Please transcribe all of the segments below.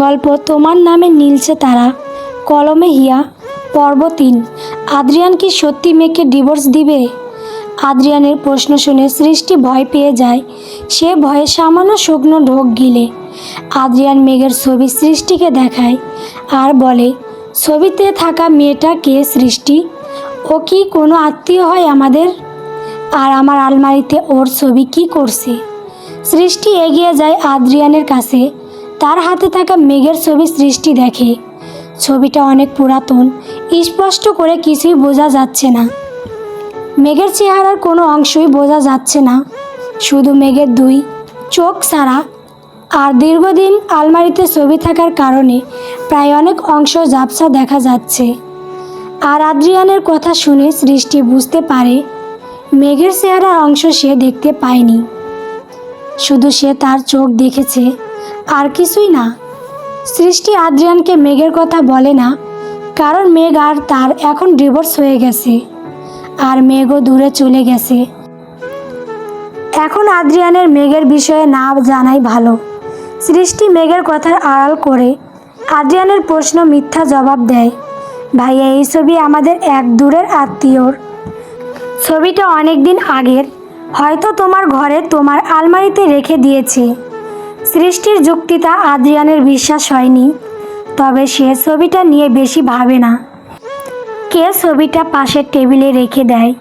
গল্প তোমার নামে নীলছে তারা। কলমে হিয়া, পর্ব তিন। আদ্রিয়ান কি সত্যি মেয়েকে ডিভোর্স দিবে? আদ্রিয়ানের প্রশ্ন শুনে সৃষ্টি ভয় পেয়ে যায়। সে ভয়ে সামান্য শুকনো ঢোক গিলে। আদ্রিয়ান মেঘের ছবি সৃষ্টিকে দেখায় আর বলে, ছবিতে থাকা মেয়েটা কে সৃষ্টি? ও কি কোনো আত্মীয় হয় আমাদের? আর আমার আলমারিতে ওর ছবি কি করছে? সৃষ্টি এগিয়ে যায় আদ্রিয়ানের কাছে। তার হাতে থাকা মেঘের ছবি সৃষ্টি দেখে। ছবিটা অনেক পুরাতন, স্পষ্ট করে কিছুই বোঝা যাচ্ছে না। মেঘের চেহারার কোনো অংশই বোঝা যাচ্ছে না। শুধু মেঘের দুই, চোখ ছাড়া আর দীর্ঘদিন আলমারিতে ছবি থাকার কারণে প্রায় অনেক অংশ ঝাপসা দেখা যাচ্ছে। আর আদ্রিয়ানের কথা শুনে সৃষ্টি বুঝতে পারে, মেঘের চেহারার অংশ সে দেখতে পায়নি। শুধু সে তার চোখ দেখেছে। আর কিছুই না। সৃষ্টি আদ্রিয়ানকে মেঘের কথা বলে না, কারণ মেঘ আর তার এখন ডিভোর্স হয়ে গেছে, আর মেঘও দূরে চলে গেছে। এখন আদ্রিয়ানের মেঘের বিষয়ে না জানাই ভালো। সৃষ্টি মেঘের কথার আড়াল করে আদ্রিয়ানের প্রশ্ন মিথ্যা জবাব দেয়। ভাইয়া, এই ছবি আমাদের এক দূরের আত্মীয়র। ছবিটা অনেক দিন আগের। হয়তো তোমার ঘরে তোমার আলমারিতে রেখে দিয়েছে। সৃষ্টির যুক্তিটা আদ্রিয়ানের বিশ্বাস হয়নি, তবে সে ছবিটা নিয়ে বেশি ভাবে না। কে ছবিটা পাশের টেবিলে রেখে দেয়?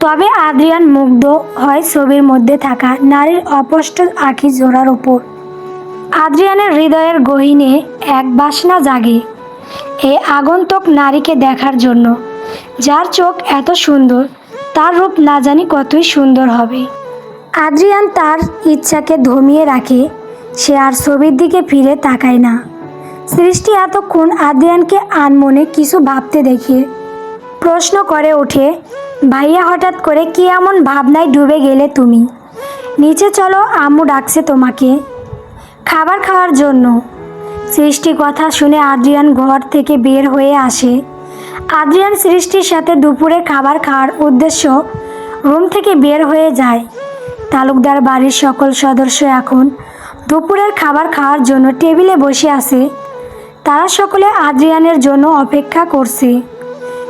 তবে আদ্রিয়ান মুগ্ধ হয় ছবির মধ্যে থাকা নারীর অপষ্ট আখি জোড়ার ওপর আদ্রিয়ানের হৃদয়ের গহীনে এক বাসনা জাগে এই আগন্তুক নারীকে দেখার জন্য। যার চোখ এত সুন্দর, তার রূপ না জানি কতই সুন্দর হবে। আদ্রিয়ান তার ইচ্ছাকে ধমিয়ে রাখে সে আর ছবির দিকে ফিরে তাকায় না। সৃষ্টি এতক্ষণ আদ্রিয়ানকে আনমনে কিছু ভাবতে দেখে। প্রশ্ন করে ওঠে, ভাইয়া, হঠাৎ করে কি এমন ভাবনায় ডুবে গেলে তুমি? নিচে চলো, আম্মু ডাকছে তোমাকে। খাবার খাওয়ার জন্য। সৃষ্টি কথা শুনে আদ্রিয়ান ঘর থেকে বের হয়ে আসে। আদ্রিয়ান সৃষ্টির সাথে দুপুরে খাবার খাওয়ার উদ্দেশ্য রুম থেকে বের হয়ে যায়। তালুকদার বাড়ির সকল সদস্য এখন দুপুরের খাবার খাওয়ার জন্য টেবিলে বসে আছে। তারা সকলে আদ্রিয়ানের জন্য অপেক্ষা করছে।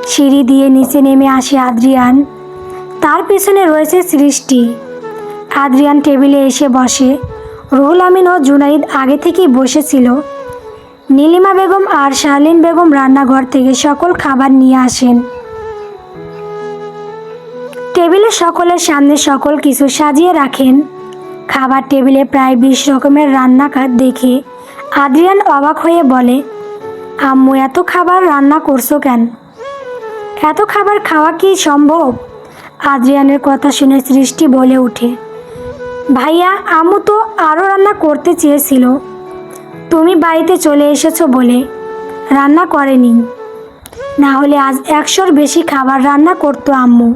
সিঁড়ি দিয়ে নিচে নেমে আসে আদ্রিয়ান। তার পেছনে রয়েছে সৃষ্টি। আদ্রিয়ান টেবিলে এসে বসে। রুহুল আমিন ও জুনাইদ আগে থেকেই বসেছিল। নীলিমা বেগম আর শারলিন বেগম রান্নাঘর থেকে সকল খাবার নিয়ে আসেন। টেবিলে সকলের সামনে সকল কিছু সাজিয়ে রাখেন। খাবার টেবিলে প্রায় বিশ রকমের রান্না দেখে আদ্রিয়ান অবাক হয়ে বলে, আম্মু, এত খাবার রান্না করছ কেন? এত খাবার খাওয়া কি সম্ভব? আদ্রিয়ানের কথা শুনে সৃষ্টি বলে ওঠে, ভাইয়া, আম্মু তো আরও রান্না করতে চেয়েছিল। তুমি বাড়িতে চলে এসেছ বলে রান্না করেনি। না হলে আজ একশোর বেশি খাবার রান্না করতো আম্মু।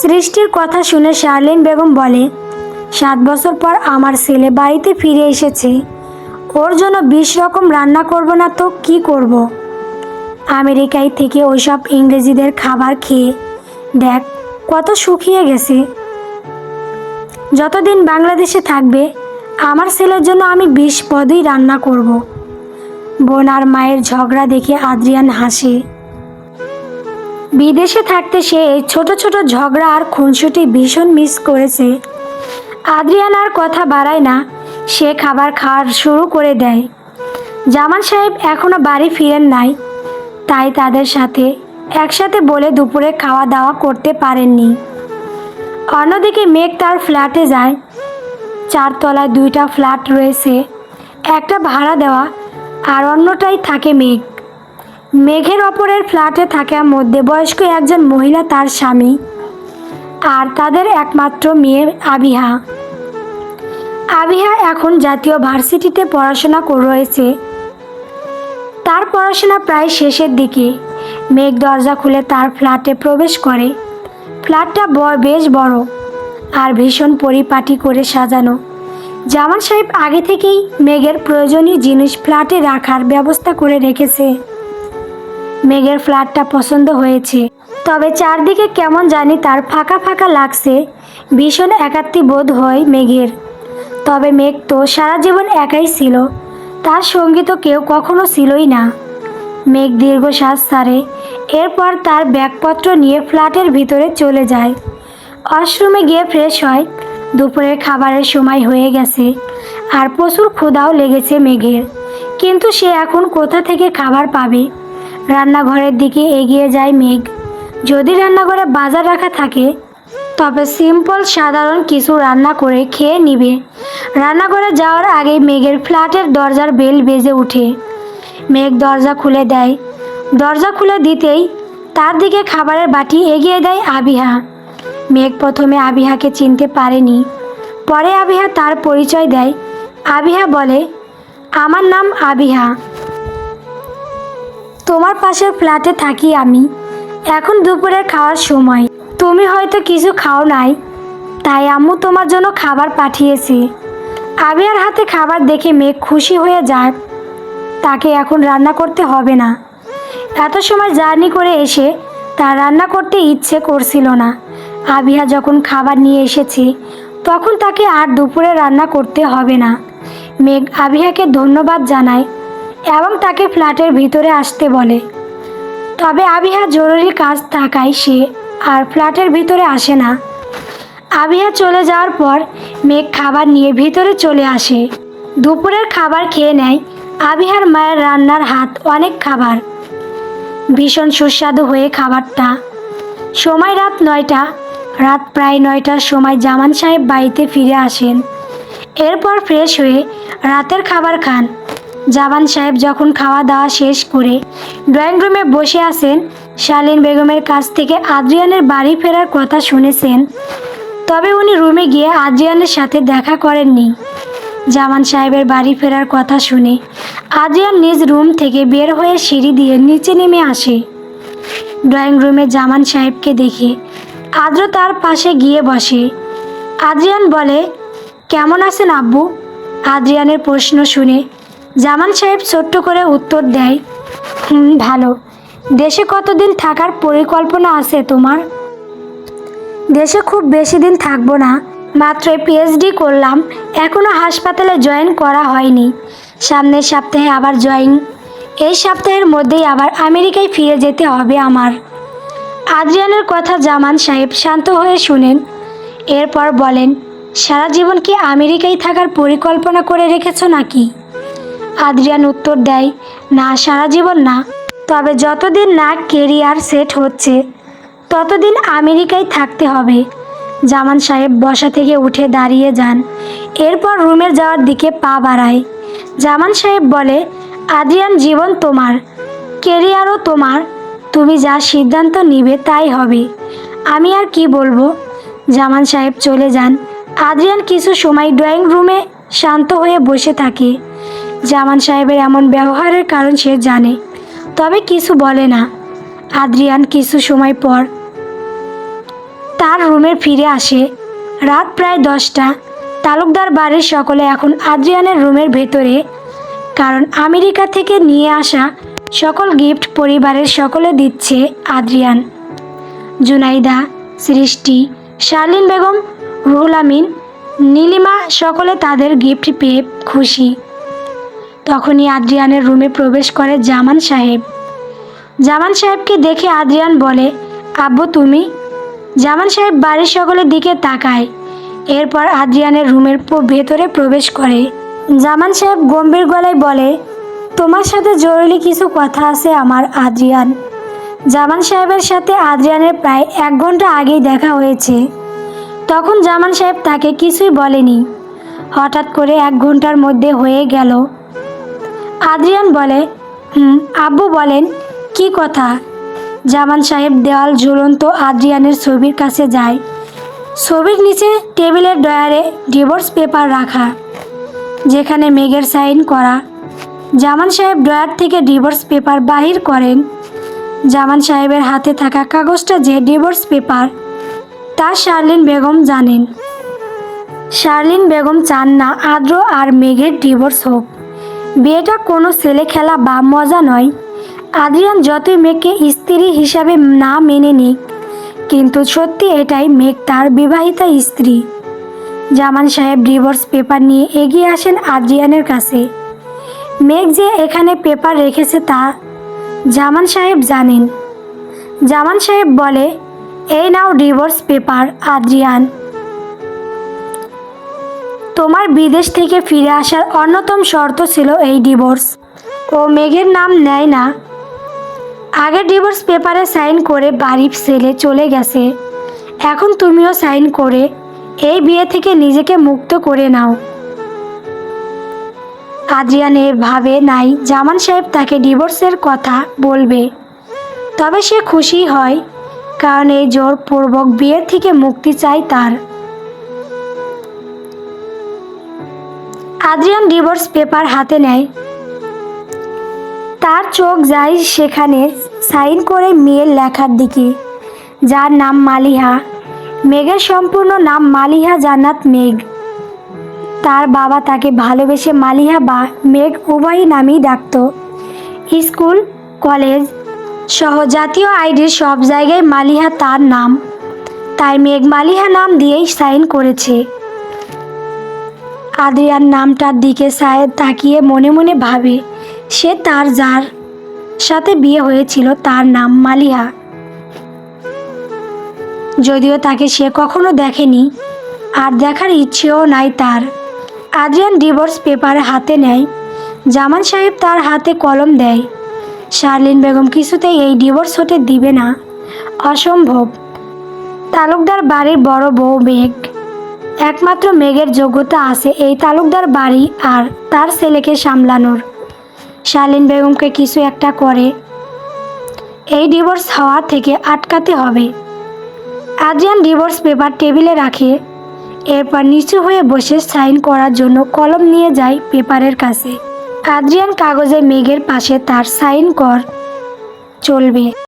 সৃষ্টির কথা শুনে শার্লিন বেগম বলে, সাত বছর পর আমার ছেলে বাড়িতে ফিরে এসেছে ওর জন্য বিশ রকম রান্না করব না তো কি করব। আমেরিকায় থেকে ওইসব ইংরেজিদের খাবার খেয়ে দেখ, কত শুকিয়ে গেছে যতদিন বাংলাদেশে থাকবে, আমার ছেলের জন্য আমি বিশ পদই রান্না করব। বোন আর মায়ের ঝগড়া দেখে আদ্রিয়ান হাসে বিদেশে থাকতে সে এই ছোট ছোট ঝগড়া আর খুনসুটি ভীষণ মিস করেছে। আদ্রিয়ান আর কথা বাড়ায় না, সে খাবার খাওয়ার শুরু করে দেয়। জামান সাহেব এখনও বাড়ি ফিরেন নাই, তাই তাদের সাথে একসাথে বলে দুপুরে খাওয়া দাওয়া করতে পারেননি। অন্যদিকে মেঘ তার ফ্ল্যাটে যায়। চারতলায় দুইটা ফ্ল্যাট রয়েছে, একটা ভাড়া দেওয়া আর অন্যটাই থাকে মেঘ। মেঘের ওপরের ফ্ল্যাটে থাকা মধ্যবয়স্ক একজন মহিলা তার স্বামী আর তাদের একমাত্র মেয়ে আবিহা। আবিহা এখন জাতীয় ভার্সিটিতে পড়াশোনা রয়েছে। তার পড়াশোনা প্রায় শেষের দিকে। মেঘ দরজা খুলে তার ফ্ল্যাটে প্রবেশ করে। ফ্ল্যাটটা বেশ বড় আর ভীষণ পরিপাটি করে সাজানো। জামান সাহেব আগে থেকেই মেঘের প্রয়োজনীয় জিনিস ফ্ল্যাটে রাখার ব্যবস্থা করে রেখেছে। মেঘের ফ্ল্যাটটা পছন্দ হয়েছে। তবে চারদিকে কেমন জানি তার ফাঁকা ফাঁকা লাগছে। ভীষণ একাত্মী বোধ হয় মেঘের। তবে মেঘ তো সারা জীবন একাই ছিল। তার সঙ্গী তো কেউ কখনো ছিলই না। মেঘ দীর্ঘশ্বাস ছাড়ে। এরপর তার ব্যাগপত্র নিয়ে ফ্ল্যাটের ভিতরে চলে যায়। ওয়াশরুমে গিয়ে ফ্রেশ হয়। দুপুরের খাবারের সময় হয়ে গেছে। আর প্রচুর ক্ষুধাও লেগেছে মেঘের। কিন্তু সে এখন কোথা থেকে খাবার পাবে? রান্নাঘরের দিকে এগিয়ে যায় মেঘ। যদি রান্নাঘরে বাজার রাখা থাকে, তবে সিম্পল, সাধারণ কিছু রান্না করে খেয়ে নিবে। রান্নাঘরে যাওয়ার আগে মেঘের ফ্ল্যাটের দরজার বেল বেজে ওঠে। মেঘ দরজা খুলে দেয়। দরজা খুলে দিতেই তার দিকে খাবারের বাটি এগিয়ে দেয় আবিহা। মেঘ প্রথমে আবিহাকে চিনতে পারেনি। পরে আবিহা তার পরিচয় দেয়। আবিহা বলে, আমার নাম আবিহা। তোমার পাশের ফ্ল্যাটে থাকি আমি। এখন দুপুরের খাওয়ার সময়। তুমি হয়তো কিছু খাও নাই। তাই আম্মু তোমার জন্য খাবার পাঠিয়েছি। আবিহার হাতে খাবার দেখে মেঘ খুশি হয়ে যায়। তাকে এখন রান্না করতে হবে না। এত সময় জার্নি করে এসে তার রান্না করতে ইচ্ছে করছিল না। আবিহা যখন খাবার নিয়ে এসেছে, তখন তাকে আর দুপুরে রান্না করতে হবে না। মেঘ আবিহাকে ধন্যবাদ জানায় এবং তাকে ফ্ল্যাটের ভিতরে আসতে বলে। তবে আবিহা জরুরি কাজ থাকায় সে আর ফ্ল্যাটের ভিতরে আসে না। আবিহা চলে যাওয়ার পর মেঘ খাবার নিয়ে ভিতরে চলে আসে। দুপুরের খাবার খেয়ে নেয় আবিহার মায়ের রান্নার হাত অনেক খাবার। ভীষণ সুস্বাদু হয়ে খাবারটা। সময় রাত নয়টা, রাত প্রায় নয়টার সময় জামান সাহেব বাড়িতে ফিরে আসেন। এরপর ফ্রেশ হয়ে রাতের খাবার খান। জামান সাহেব যখন খাওয়া দাওয়া শেষ করে ড্রয়িং রুমে বসে আছেন, শালীন বেগমের কাছ থেকে আদ্রিয়ানের বাড়ি ফেরার কথা শুনেছেন। তবে উনি রুমে গিয়ে আদ্রিয়ানের সাথে দেখা করেননি। জামান সাহেবের বাড়ি ফেরার কথা শুনে আদ্রিয়ান নিজ রুম থেকে বের হয়ে সিঁড়ি দিয়ে নিচে নেমে আসে। ড্রয়িং রুমে জামান সাহেবকে দেখে আদ্র তার পাশে গিয়ে বসে। আদ্রিয়ান বলে, কেমন আছেন আব্বু? আদ্রিয়ানের প্রশ্ন শুনে জামান সাহেব ছোট্ট করে উত্তর দেয়, হুম, ভালো। দেশে কতদিন থাকার পরিকল্পনা আছে তোমার? দেশে খুব বেশি দিন থাকব না। মাত্র পিএইচডি করলাম। এখনও হাসপাতালে জয়েন করা হয়নি। সামনের সপ্তাহে আবার জয়েন এই সপ্তাহের মধ্যেই আবার আমেরিকায় ফিরে যেতে হবে আমার। আদ্রিয়ানের কথা জামান সাহেব শান্ত হয়ে শুনেন। এরপর বলেন, সারা জীবন কি আমেরিকায় থাকার পরিকল্পনা করে রেখেছো নাকি? আদ্রিয়ান উত্তর দেয়, না, সারা জীবন না। তবে যতদিন না কেরিয়ার সেট হচ্ছে, ততদিন আমেরিকায় থাকতে হবে। জামান সাহেব বসা থেকে উঠে দাঁড়িয়ে যান। এরপর রুমে যাওয়ার দিকে পা বাড়ায়। জামান সাহেব বলে, আদ্রিয়ান, জীবন তোমার, কেরিয়ারও তোমার। তুমি যা সিদ্ধান্ত নিবে তাই হবে। আমি আর কি বলব? জামান সাহেব চলে যান। আদ্রিয়ান কিছু সময় ড্রয়িং রুমে শান্ত হয়ে বসে থাকে। জামান সাহেবের এমন ব্যবহারের কারণ সে জানে। তবে কিছু বলে না। আদ্রিয়ান কিছু সময় পর তার রুমে ফিরে আসে। রাত প্রায় দশটা। তালুকদার বাড়ির সকলে এখন আদ্রিয়ানের রুমের ভেতরে। কারণ আমেরিকা থেকে নিয়ে আসা সকল গিফট পরিবারের সকলে দিচ্ছে আদ্রিয়ান। জুনাইদা, সৃষ্টি শার্লিন বেগম, রুহুল আমিন, নীলিমা সকলে তাদের গিফট পেয়ে খুশি। তখনই আদ্রিয়ানের রুমে প্রবেশ করে জামান সাহেব। জামান সাহেবকে দেখে আদ্রিয়ান বলে, আব্বু, তুমি? জামান সাহেব বাড়ির সকলের দিকে তাকায়। এরপর আদ্রিয়ানের রুমের ভেতরে প্রবেশ করে। জামান সাহেব গম্ভীর গলায় বলে, তোমার সাথে জরুরি কিছু কথা আছে আমার আদ্রিয়ান। জামান সাহেবের সাথে আদ্রিয়ানের প্রায় এক ঘণ্টা আগেই দেখা হয়েছে। তখন জামান সাহেব তাকে কিছুই বলেনি। হঠাৎ করে এক ঘণ্টার মধ্যে হয়ে গেল। আদ্রিয়ান বলে, হুম, আব্বু বলেন, কি কথা? জামান সাহেব দেওয়াল ঝুলন্ত আদ্রিয়ানের ছবির কাছে যায়। ছবির নিচে টেবিলের ডয়ারে ডিভোর্স পেপার রাখা, যেখানে মেঘের সাইন করা। জামান সাহেব ডয়ার থেকে ডিভোর্স পেপার বাহির করেন। জামান সাহেবের হাতে থাকা কাগজটা যে ডিভোর্স পেপার, তা শার্লিন বেগম জানেন। শার্লিন বেগম চান না আদ্র আর মেঘের ডিভোর্স হোক। বিয়েটা কোনো ছেলে খেলা বা মজা নয়। আদ্রিয়ান যতই মেয়েকে স্ত্রী হিসাবে না মেনে নিক, কিন্তু সত্যি এটাই মেঘ তার বিবাহিতা স্ত্রী। জামান সাহেব ডিভোর্স পেপার নিয়ে এগিয়ে আসেন আদ্রিয়ানের কাছে। মেঘ যে এখানে পেপার রেখেছে তা জামান সাহেব জানেন। জামান সাহেব বলে, এই নাও ডিভোর্স পেপার, আদ্রিয়ান। তোমার বিদেশ থেকে ফিরে আসার অন্যতম শর্ত ছিল এই ডিভোর্স। ও মেঘের নাম নেয় না। আগে ডিভোর্স পেপারে সাইন করে বাড়ির ছেলে চলে গেছে। এখন তুমিও সাইন করে এই বিয়ে থেকে নিজেকে মুক্ত করে নাও। আদ্রিয়ান ভাবে নাই, জামান সাহেব তাকে ডিভোর্সের কথা বলবে। তবে সে খুশি হয়, কারণ এই জোরপূর্বক বিয়ের থেকে মুক্তি চাই তার। আদ্রিয়ান ডিভোর্স পেপার হাতে নেয়। তার চোখ যায় সেখানে সাইন করে মেয়ের লেখার দিকে, যার নাম মালিহা। মেঘের সম্পূর্ণ নাম মালিহা জান্নাত মেঘ। তার বাবা তাকে ভালোবেসে মালিহা বা মেঘ উভয় নামেই ডাকত। স্কুল, কলেজ সহ জাতীয় আইডির সব জায়গায় মালিহা তার নাম। তাই মেঘ মালিহা নাম দিয়েই সাইন করেছে। আদ্রিয়ান নামটার দিকে সায়েদ তাকিয়ে মনে মনে ভাবে, সে তার যার সাথে বিয়ে হয়েছিল তার নাম মালিহা। যদিও তাকে সে কখনো দেখেনি, আর দেখার ইচ্ছেও নাই তার। আদ্রিয়ান ডিভোর্স পেপার হাতে নেয় জামান সাহেব তার হাতে কলম দেয়। শার্লিন বেগম কিছুতেই এই ডিভোর্স হতে দিবে না। অসম্ভব। তালুকদার বাড়ির বড় বউ মেঘ একমাত্র মেঘের যোগ্যতা আছে এই তালুকদার বাড়ি আর তার ছেলেকে সামলানোর। শালীন বেগমকে কিছু একটা করে এই ডিভোর্স হওয়া থেকে আটকাতে হবে। আদ্রিয়ান ডিভোর্স পেপার টেবিলে রাখে, এরপর নিচু হয়ে বসে সাইন করার জন্য কলম নিয়ে যায় পেপারের কাছে। আদ্রিয়ান কাগজে মেঘের পাশে তার সাইন কর চলবে।